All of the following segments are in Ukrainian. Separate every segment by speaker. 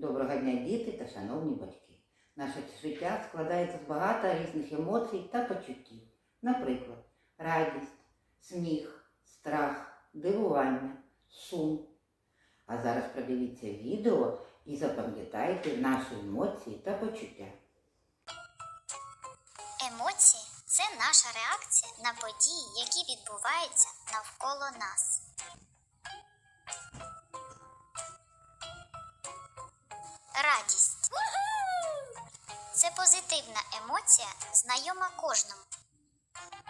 Speaker 1: Доброго дня, діти та шановні батьки. Наше життя складається з багато різних емоцій та почуттів. Наприклад, радість, сміх, страх, дивування, сум. А зараз продивіться відео і запам'ятайте наші емоції та почуття.
Speaker 2: Емоції це наша реакція на події, які відбуваються навколо нас. Радість це позитивна емоція, знайома кожному.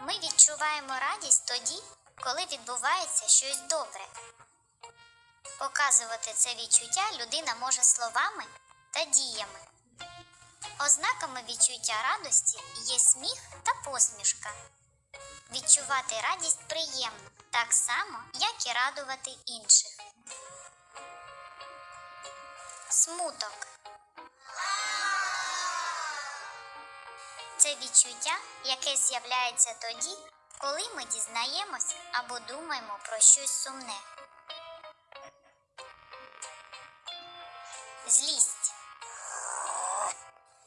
Speaker 2: Ми відчуваємо радість тоді, коли відбувається щось добре. Показувати це відчуття людина може словами та діями. Ознаками відчуття радості є сміх та посмішка. Відчувати радість приємно, так само, як і радувати інших. Смуток це відчуття, яке з'являється тоді, коли ми дізнаємось або думаємо про щось сумне. Злість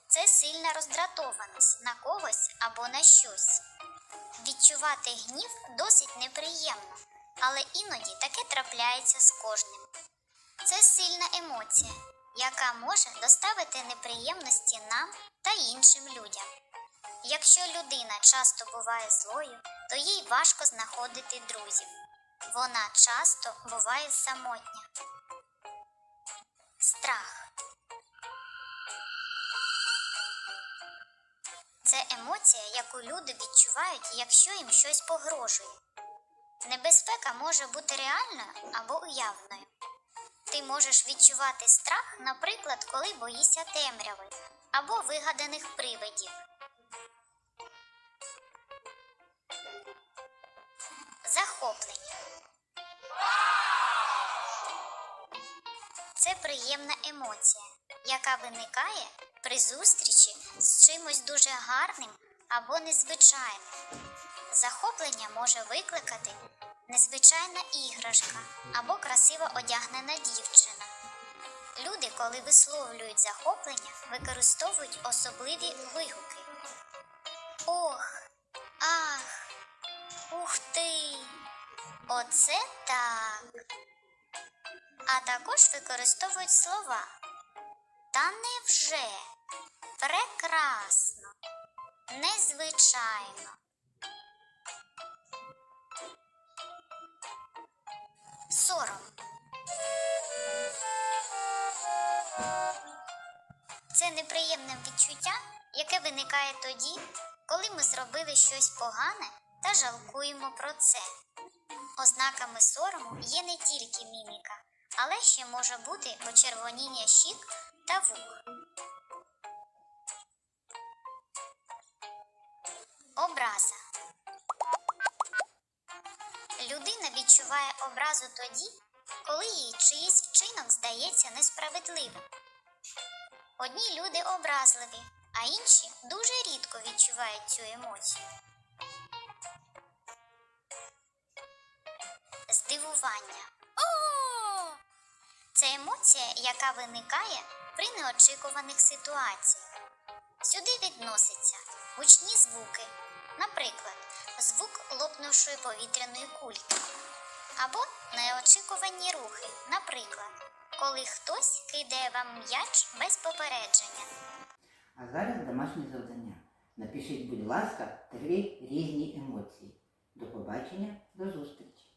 Speaker 2: це сильна роздратованість на когось або на щось. Відчувати гнів досить неприємно, але іноді таке трапляється з кожним. Це сильна емоція, яка може доставити неприємності нам та іншим людям. Якщо людина часто буває злою, то їй важко знаходити друзів. Вона часто буває самотня. Страх. Це емоція, яку люди відчувають, якщо їм щось погрожує. Небезпека може бути реальною або уявною. Ти можеш відчувати страх, наприклад, коли боїшся темряви або вигаданих привидів. Це приємна емоція, яка виникає при зустрічі з чимось дуже гарним або незвичайним. Захоплення може викликати незвичайна іграшка або красиво одягнена дівчина. Люди, коли висловлюють захоплення, використовують особливі вигуки. Ох, ах, ух ти! Оце так! А також використовують слова. Та невже? Прекрасно, незвичайно. Сором. Це неприємне відчуття, яке виникає тоді, коли ми зробили щось погане та жалкуємо про це. Ознаками сорому є не тільки міміка, але ще може бути почервоніння щік та вух. Образа. Людина відчуває образу тоді, коли їй чиїсь вчинок здається несправедливим. Одні люди образливі, а інші дуже рідко відчувають цю емоцію. Здивування. Це емоція, яка виникає при неочікуваних ситуаціях. Сюди відносяться гучні звуки, наприклад, звук лопнувшої повітряної кульки, або неочікувані рухи, наприклад, коли хтось кидає вам м'яч без попередження.
Speaker 1: А зараз домашнє завдання. Напишіть, будь ласка, три різні емоції. До побачення, до зустрічі!